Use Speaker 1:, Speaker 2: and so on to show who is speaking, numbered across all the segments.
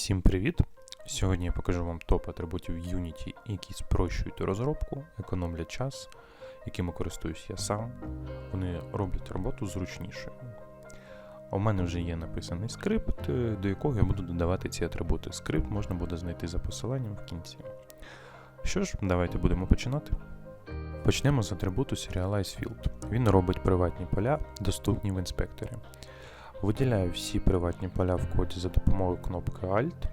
Speaker 1: Всім привіт! Сьогодні я покажу вам топ атрибутів Unity, які спрощують розробку, економлять час, якими користуюсь я сам. Вони роблять роботу зручнішою. У мене вже є написаний скрипт, е, до якого я буду додавати ці атрибути. Скрипт можна буде знайти за посиланням в кінці. Що ж, давайте будемо починати. Почнемо з атрибуту Serialize Field. Він робить приватні поля, доступні в інспекторі. Виділяю всі приватні поля в коді за допомогою кнопки Alt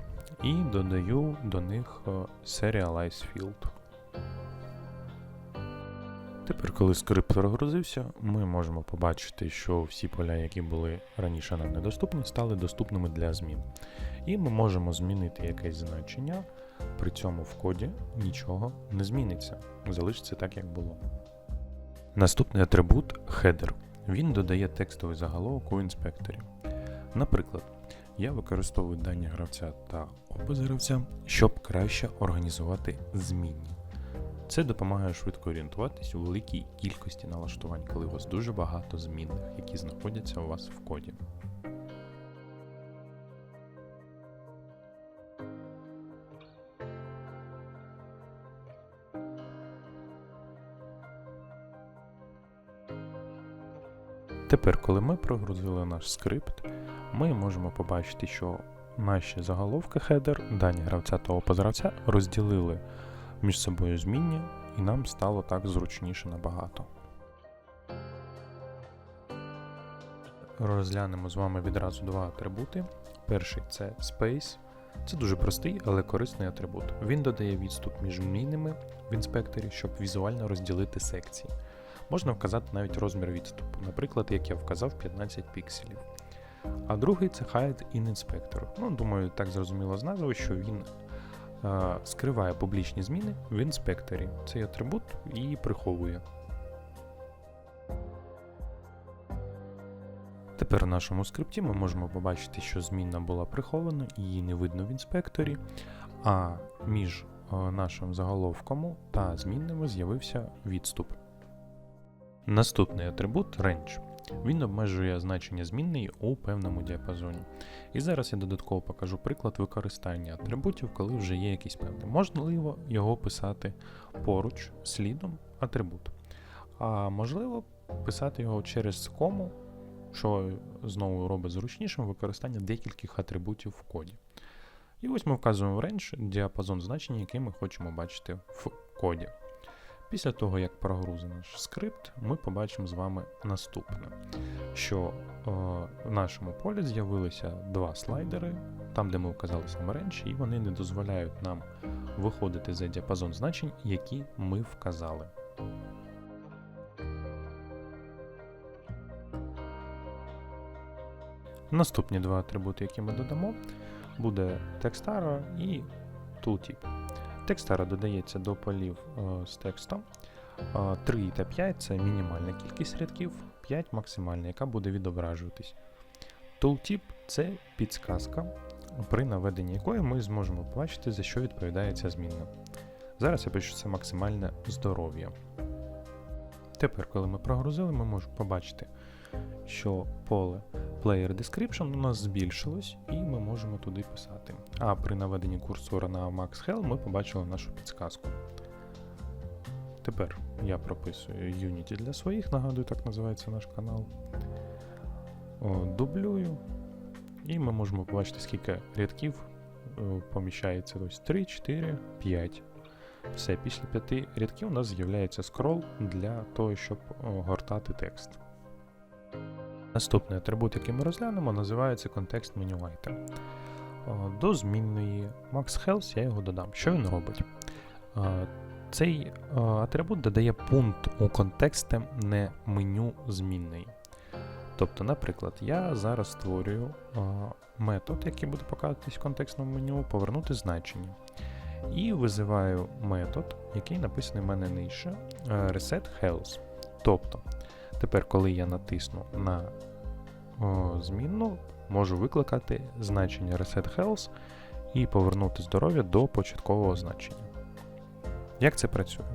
Speaker 1: і додаю до них е, Serialize Field. Тепер, коли скрипт прогрузився, ми можемо побачити, що всі поля, які були раніше нам недоступні, стали доступними для змін. І ми можемо змінити якесь значення, при цьому в коді нічого не зміниться, залишиться так, як було. Наступний атрибут header. Він додає текстовий заголовок у інспекторі. Наприклад, я використовую дані гравця та опис гравця, щоб краще організувати змінні. Це допомагає швидко орієнтуватись у великій кількості налаштувань, коли у вас дуже багато змінних, які знаходяться у вас в коді. Тепер, коли ми прогрузили наш скрипт, ми можемо побачити, що наші заголовки header, дані гравця та опис гравця розділили між собою змінні, і нам стало так зручніше набагато. Розглянемо з вами відразу два атрибути. Перший це Space. Це дуже простий, але корисний атрибут. Він додає відступ між змінними в інспекторі, щоб візуально розділити секції. Можна вказати навіть розмір відступу, наприклад, як я вказав, 15 пікселів. А другий це Hide in Inspector. Ну, думаю, так зрозуміло з назви, що він е, скриває публічні зміни в інспекторі. Цей атрибут і приховує. Тепер в нашому скрипті ми можемо побачити, що змінна була прихована, її не видно в інспекторі, а між е, нашим заголовком та змінними з'явився відступ. Наступний атрибут range. Він обмежує значення змінної у певному діапазоні. І зараз я додатково покажу приклад використання атрибутів, коли вже є якийсь певний. Можливо його писати поруч слідом атрибут. А можливо писати його через кому, що знову робить зручнішим використання декількох атрибутів в коді. І ось ми вказуємо в range діапазон значення, який ми хочемо бачити в коді. Після того, як прогрузимо наш скрипт, ми побачимо з вами наступне: що е, в нашому полі з'явилися два слайдери, там, де ми вказали саме range, і вони не дозволяють нам виходити за діапазон значень, які ми вказали. Наступні два атрибути, які ми додамо, буде TextArrow і Tooltip. Текстара додається до полів е, з текстом. Е, 3 та 5 це мінімальна кількість рядків, 5 максимальна, яка буде відображуватись. Tooltip це підсказка, при наведенні якої ми зможемо побачити, за що відповідає ця змінна. Зараз я пишу це максимальне здоров'я. Тепер, коли ми прогрузили, ми можемо побачити, що поле Player Description у нас збільшилось, і ми можемо туди писати. А при наведенні курсора на Max Hell ми побачили нашу підсказку. Тепер я прописую Unity для своїх, нагадую, так називається наш канал. Дублюю. І ми можемо побачити, скільки рядків поміщається. Ось 3, 4, 5. Все, після 5 рядків у нас з'являється скрол для того, щоб гортати текст. Наступний атрибут, який ми розглянемо, називається Context Menu Item. До змінної Max Health я його додам. Що він робить? Е, Цей е, атрибут додає пункт у контексті не меню змінної. Тобто, наприклад, я зараз створюю е, метод, який буде показуватись в контекстному меню, повернути значення. І визиваю метод, який написаний в мене нижче, е, reset health. Тобто, тепер, коли я натисну на о, змінну, можу викликати значення reset health і повернути здоров'я до початкового значення. Як це працює?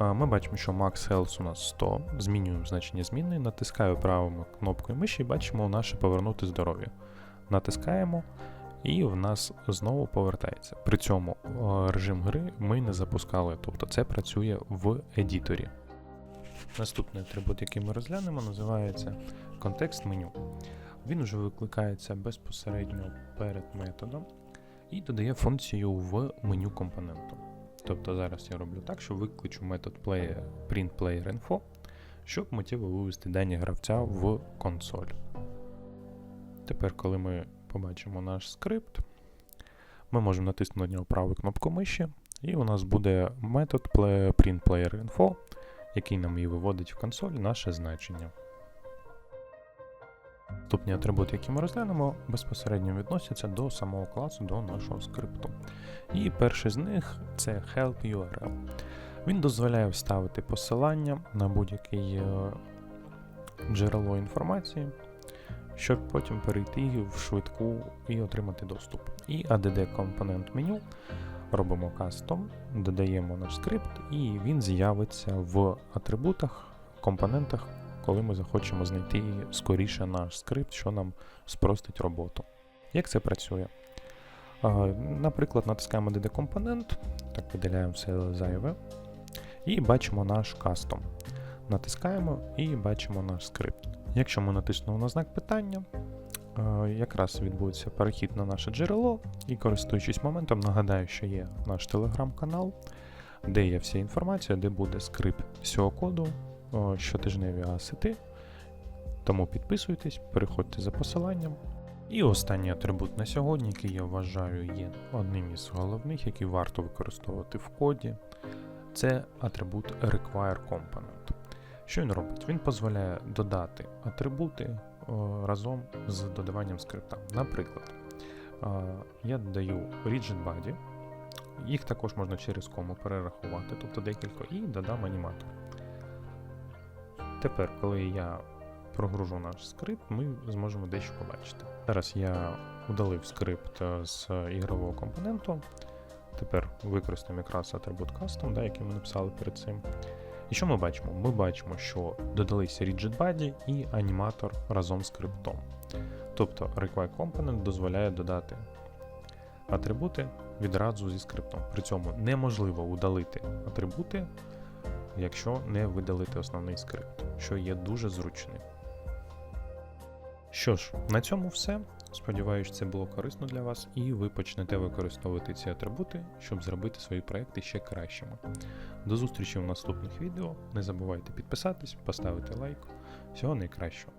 Speaker 1: Ми бачимо, що max health у нас 100, змінюємо значення змінної, натискаю правою кнопкою миші і бачимо наше повернути здоров'я. Натискаємо, і в нас знову повертається. При цьому режим гри ми не запускали, тобто це працює в едіторі. Наступний атрибут, який ми розглянемо, називається контекст меню. Він вже викликається безпосередньо перед методом і додає функцію в меню компоненту. Тобто зараз я роблю так, що викличу метод player, print player info, щоб миттєво вивести дані гравця в консоль. Тепер, коли ми побачимо наш скрипт, ми можемо натиснути на нього праву кнопку миші, і у нас буде метод play- print player info, який нам і виводить в консоль наше значення. Наступні атрибути, які ми розглянемо, безпосередньо відносяться до самого класу, до нашого скрипту. І перший з них це help URL. Він дозволяє вставити посилання на будь-яке е, джерело інформації, щоб потім перейти в швидку і отримати доступ. І ADD компонент меню робимо кастом, додаємо наш скрипт, і він з'явиться в атрибутах, компонентах, коли ми захочемо знайти скоріше наш скрипт, що нам спростить роботу. Як це працює? Наприклад, натискаємо DD компонент, так виділяємо все зайве, і бачимо наш кастом. Натискаємо і бачимо наш скрипт. Якщо ми натиснемо на знак питання, якраз відбудеться перехід на наше джерело, і користуючись моментом, нагадаю, що є наш телеграм-канал, де є вся інформація, де буде скрипт всього коду, щотижневі асети. Тому підписуйтесь, переходьте за посиланням. І останній атрибут на сьогодні, який я вважаю є одним із головних, який варто використовувати в коді, це атрибут Require Component. Що він робить? Він дозволяє додати атрибути разом з додаванням скрипта. Наприклад, е, я додаю Rigid Body, їх також можна через кому перерахувати, тобто декілька, і додам аніматор. Тепер, коли я прогружу наш скрипт, ми зможемо дещо побачити. Зараз я удалив скрипт е, з ігрового компоненту. Тепер використаємо якраз атрибут Custom, да, який ми написали перед цим. І що ми бачимо? Ми бачимо, що додалися Rigid Body і аніматор разом з скриптом. Тобто Require Component дозволяє додати атрибути відразу зі скриптом. При цьому неможливо удалити атрибути, якщо не видалити основний скрипт, що є дуже зручним. Що ж, на цьому все. Сподіваюсь, це було корисно для вас, і ви почнете використовувати ці атрибути, щоб зробити свої проекти ще кращими. До зустрічі в наступних відео. Не забувайте підписатись, поставити лайк. Всього найкращого.